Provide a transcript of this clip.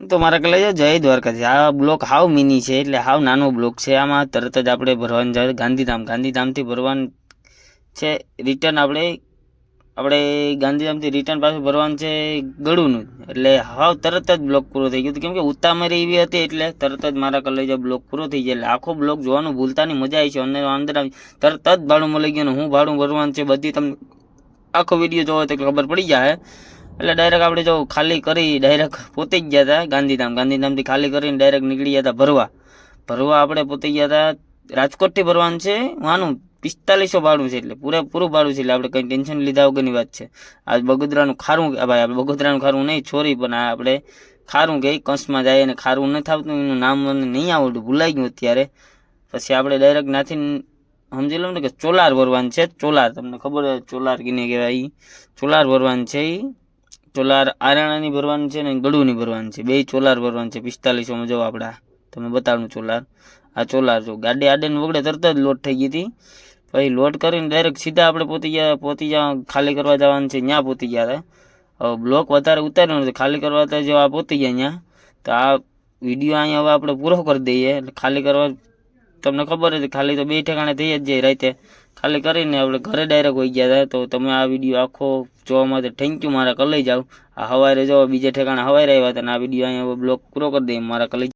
તો મારા કલે જય દ્વારકાથી આ બ્લોક હાવ મિની છે, એટલે હાવ નાનો બ્લોક છે. આમાં તરત જ આપણે ભરવાનું જાય ગાંધીધામ, ગાંધીધામથી ભરવાનું છે. રિટર્ન આપણે આપણે ગાંધીધામથી રિટર્ન પાછું ભરવાનું છે ગળુનું. એટલે હાવ તરત જ બ્લોક પૂરો થઈ ગયો. કેમ કે ઉતામરી એવી હતી, એટલે તરત જ મારા કલેજો બ્લોક પૂરો થઈ જાય. એટલે આખો બ્લોક જોવાનું ભૂલતાની મજા આવી છે. અંદર અંદર. તરત જ ભાડું મળી ગયું હું ભાડું ભરવાનું છે. બધી તમને આખો વીડિયો જોવો તો ખબર પડી જાય. એટલે ડાયરેક્ટ આપણે જો ખાલી કરી ડાયરેક્ટ પોતે જ ગયા હતા ગાંધીધામ. ગાંધીધામથી ખાલી કરીને ડાયરેક્ટ નીકળી ગયા હતા ભરવા. ભરવા આપણે પોતે ગયા હતા રાજકોટથી ભરવાનું છે વાનું પિસ્તાલીસો ભાડું છે એટલે પૂરેપૂરું ભાડું છે એટલે આપણે કંઈ ટેન્શન લીધા વગરની વાત છે. આજ બગોદરાનું ખારું, આ ભાઈ આપણે બગોદરાનું ખારું નહીં છોરી પણ આ આપણે ખારું કે કંસમાં જાય અને ખારું નથી આવતું, એનું નામ મને નહીં આવડતું, ભૂલાઈ ગયું અત્યારે. પછી આપણે ડાયરેક્ટ નાથી સમજી લો ને કે ચોલાર ભરવાનું છે, ચોલાર, તમને ખબર હોય ચોલાર કીને કહેવાય ચોલાર ભરવાનું છે ઈ. ચોલાર આરાણાની ભરવાનું છે ને ગળુની ભરવાનું છે. બે ચોલાર ભરવાનું છે, પિસ્તાલીસોમાં જો આપણા તમે બતાવું ચોલાર. આ ચોલાર જો ગાડી આડે ને વગડે તરત જ લોટ થઈ ગઈ હતી. પછી લોડ કરીને ડાયરેક્ટ સીધા આપણે પોતી ગયા પોતી ગયા, ખાલી કરવા જવાનું છે ત્યાં પોતી ગયા હવે બ્લોક વધારે ઉતાર્યો નથી ખાલી કરવા હતા જો આ પોતી ગયા ત્યાં તો આ વીડિયો અહીંયા હવે આપણે પૂરો કરી દઈએ, એટલે ખાલી કરવા તમને ખબર હતી ખાલી તો બે ઠેકાણે થઈ જ જાય રાતે. ખાલી કરીને આપણે ઘરે ડાયરેક્ટ હોઈ ગયા હતા, તો તમે આ વીડિયો આખો જોવા માટે થેન્ક યુ મારા કલઈ જાઓ. આ હવારે જો બીજે ઠેકાણે હવાઈ રહ્યા હતા અને આ વીડિયો અહીંયા બ્લોક પૂરો કરી દઈએ, મારા કલઈ